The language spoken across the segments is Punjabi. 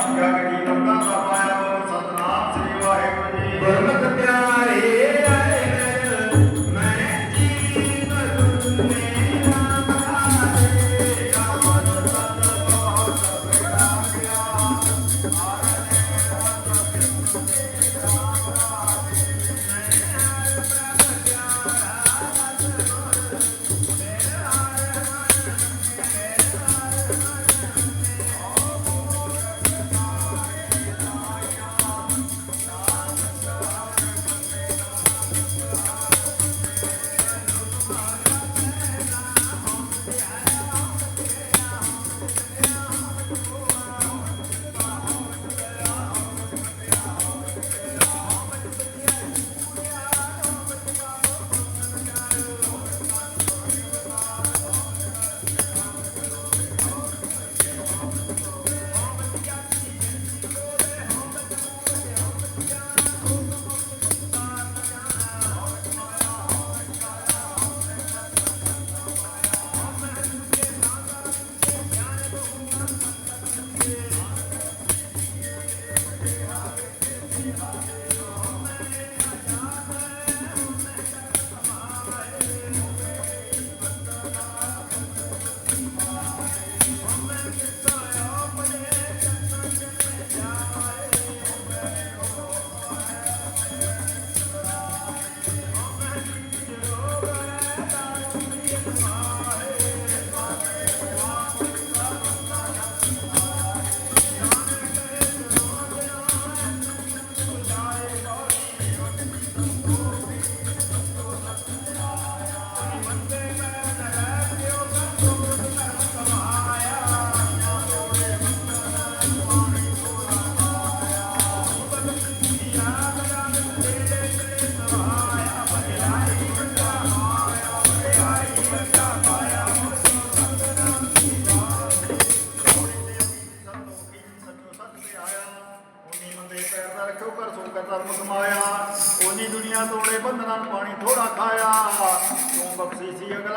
ਜਗ ਜੀਵਨ ਦਾ ਪਾਇਆ ਸਤਨਾਮ ਸ੍ਰੀ ਵਾਹਿਗੁਰੂ ਜੀ ਗੁਰਮਤਿ ਪਿਆਰੇ।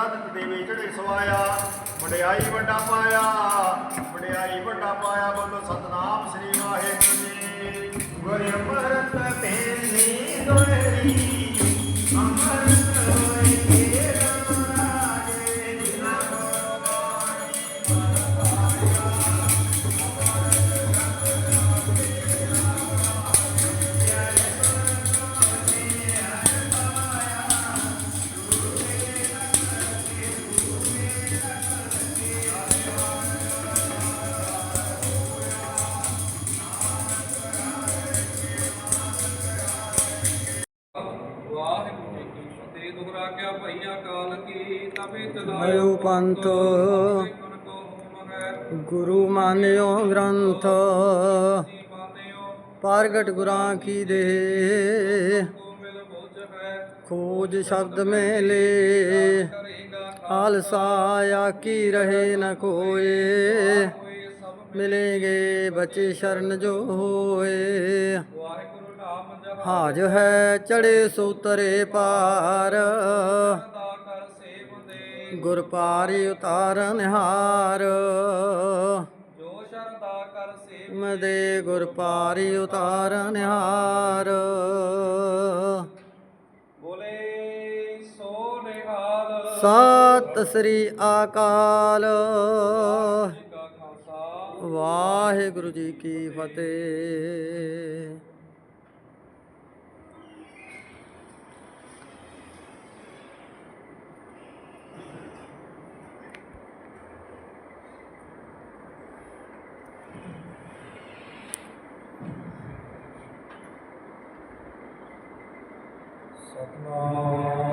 ਬਖਸ਼ੀ ਸੀ ਦੇਵੇ ਚੜੇ ਸਵਾਇਆ। ਵਡਿਆਈ ਵੱਡਾ ਪਾਇਆ। ਵਡਿਆਈ ਵੱਡਾ ਪਾਇਆ ਬੋਲੋ ਸਤਨਾਮ ਸ੍ਰੀ ਵਾਹਿਗੁਰੂ ਜੀ। ਗੁਰ ਅਮਰਤ ਤੇਰੀ ਦੁਹਰੀ। ਕੀ ਪੰਥ। ਗੁਰੂ ਮਾਨਿਓ ਗ੍ਰੰਥ। ਪ੍ਰਗਟ ਗੁਰਾਂ ਕੀ ਦੇ। ਖੋਜ ਸ਼ਬਦ ਮੇਲੇ। ਹਾਲਸਾ ਕੀ ਰਹੇ ਨ ਕੋਏ। ਮਿਲੇਗੇ ਬੱਚੇ ਸ਼ਰਨ ਜੋ ਹੋਏ। ਹਾਜ ਹੈ ਚੜੇ ਸੂਤਰੇ ਪਾਰ। ਗੁਰ ਪਾਰੀ ਉਤਾਰਨ ਹਾਰ ਜੋ ਸ਼ਰਦਾ ਕਰ ਸੇਵ ਮਦੇ ਗੁਰ ਪਾਰੀ ਉਤਾਰਨ ਹਾਰ ਬੋਲੇ ਸੋ ਨਿਹਾਲ। ਸਤਿ ਸ੍ਰੀ ਅਕਾਲ। ਵਾਹਿਗੁਰੂ ਜੀ ਕੀ ਫਤਿਹ। ਸਤਨਾਮ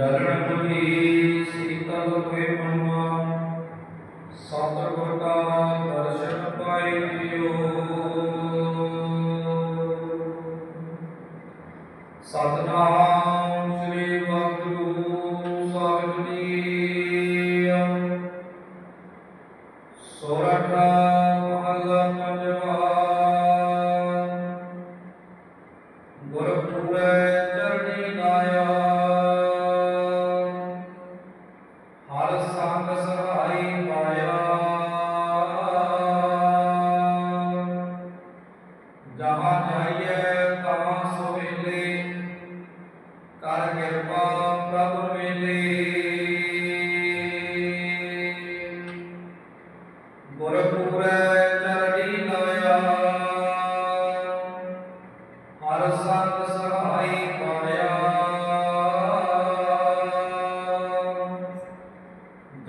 ਡਰਨਪਤੀ ਸੀਤਲ ਹੋਏ ਮਨਵਾ ਸਤਿਗੁਰ ਕਾ ਦਰਸ਼ਨ ਪਾਏ।